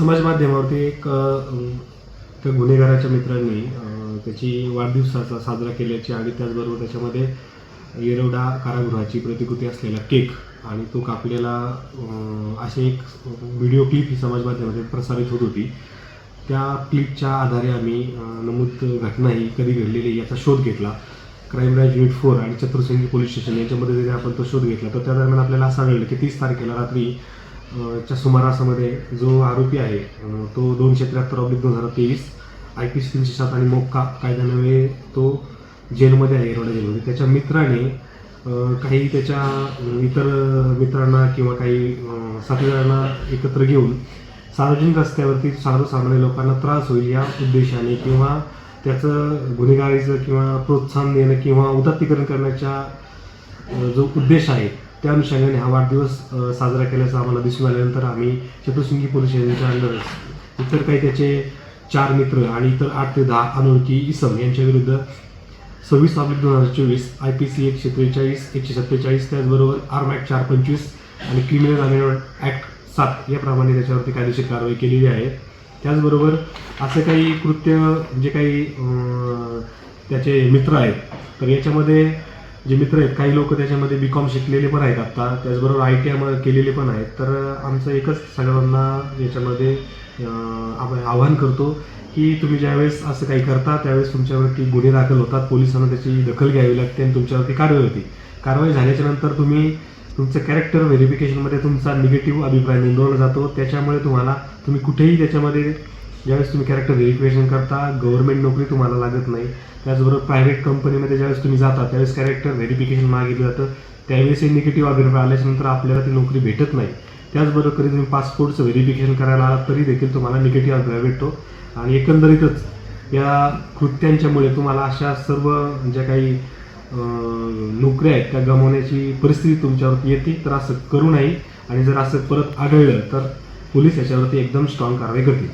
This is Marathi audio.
समाज माध्यमावरती एक त्या गुन्हेगाराच्या मित्रांनी त्याची वाढदिवसाचा साजरा केल्याची आणि त्याचबरोबर त्याच्यामध्ये येरवडा कारागृहाची प्रतिकृती असलेला केक आणि तो कापलेला अशी असे एक व्हिडिओ क्लिप ही समाजमाध्यमामध्ये प्रसारित होत होती. त्या क्लिपच्या आधारे आम्ही नमूद घटना ही कधी घडलेली याचा शोध घेतला. क्राईम ब्रँच युनिट फोर आणि चतुर्सिंगी पोलीस स्टेशन यांच्यामध्ये जरी आपण तो शोध घेतला तर त्या दरम्यान आपल्याला असं आढळलं की तीस तारखेला रात्री च्या सुमारासामध्ये जो आरोपी आहे तो दोनशे त्र्याहत्तर ऑब्लिक दोन हजार तेवीस आय पी सी तीनशे सात आणि मोक्का कायद्यान्वये तो जेलमध्ये आहे एरोडा जेलमध्ये. त्याच्या मित्राने काही त्याच्या इतर मित्रांना किंवा काही साथीदारांना एकत्र घेऊन सार्वजनिक रस्त्यावरती सर्वसामान्य लोकांना त्रास होईल या उद्देशाने किंवा त्याचं गुन्हेगारीचं किंवा प्रोत्साहन देणं किंवा उदात्तीकरण करण्याच्या जो उद्देश आहे त्या अनुषंगाने हा वाढदिवस साजरा केल्याचं आम्हाला दिसून आल्यानंतर आम्ही चतुर्सिंगी पोलीस स्टेशनच्या अंडर इतर काही त्याचे चार मित्र आणि इतर आठ ते दहा अनोळखी इसम यांच्या विरुद्ध सव्वीस ऑगस्ट दोन हजार चोवीस आय पी सी एकशे त्रेचाळीस एकशे सत्तेचाळीस त्याचबरोबर आर्म ॲक्ट चार पंचवीस आणि क्रिमिनल अमेंडमेंट ॲक्ट सात याप्रमाणे त्याच्यावरती कायदेशीर कारवाई केलेली आहे. त्याचबरोबर असं काही कृत्य जे काही त्याचे मित्र आहेत तर याच्यामध्ये जे मित्र आहेत काही लोक त्याच्यामध्ये बी कॉम शिकलेले पण आहेत आत्ता त्याचबरोबर आय टी आय केलेले पण आहेत. तर आमचं एकच सगळ्यांना याच्यामध्ये आपण आवाहन करतो की तुम्ही ज्यावेळेस असं काही करता त्यावेळेस तुमच्यावरती गुन्हे दाखल होतात. पोलिसांना त्याची दखल घ्यावी लागते आणि तुमच्यावरती कारवाई होती. कारवाई झाल्याच्यानंतर तुम्ही तुमचं कॅरेक्टर व्हेरिफिकेशनमध्ये तुमचा निगेटिव्ह अभिप्राय नोंदवला जातो. त्याच्यामुळे तुम्हाला तुम्ही कुठेही त्याच्यामध्ये ज्यावेळेस तुम्ही कॅरेक्टर व्हेरिफिकेशन करता गव्हर्नमेंट नोकरी तुम्हाला लागत नाही. त्याचबरोबर प्रायव्हेट कंपनीमध्ये ज्यावेळेस तुम्ही जाता त्यावेळेस कॅरेक्टर व्हेरिफिकेशन मागितलं जातं. त्यावेळेस हे निगेटिव्ह अभिप्राय आल्याच्यानंतर आपल्याला ती नोकरी भेटत नाही. त्याचबरोबर कधी तुम्ही पासपोर्टचं व्हेरिफिकेशन करायला आलात तरी देखील तुम्हाला निगेटिव्ह अभिप्राय भेटतो. आणि एकंदरीतच या कृत्यांच्यामुळे तुम्हाला अशा सर्व ज्या काही नोकऱ्या आहेत त्या गमावण्याची परिस्थिती तुमच्यावरती येते तर असं करू नये. आणि जर असं परत आढळलं तर पोलीस याच्यावरती एकदम स्ट्रॉंग कारवाई करतील.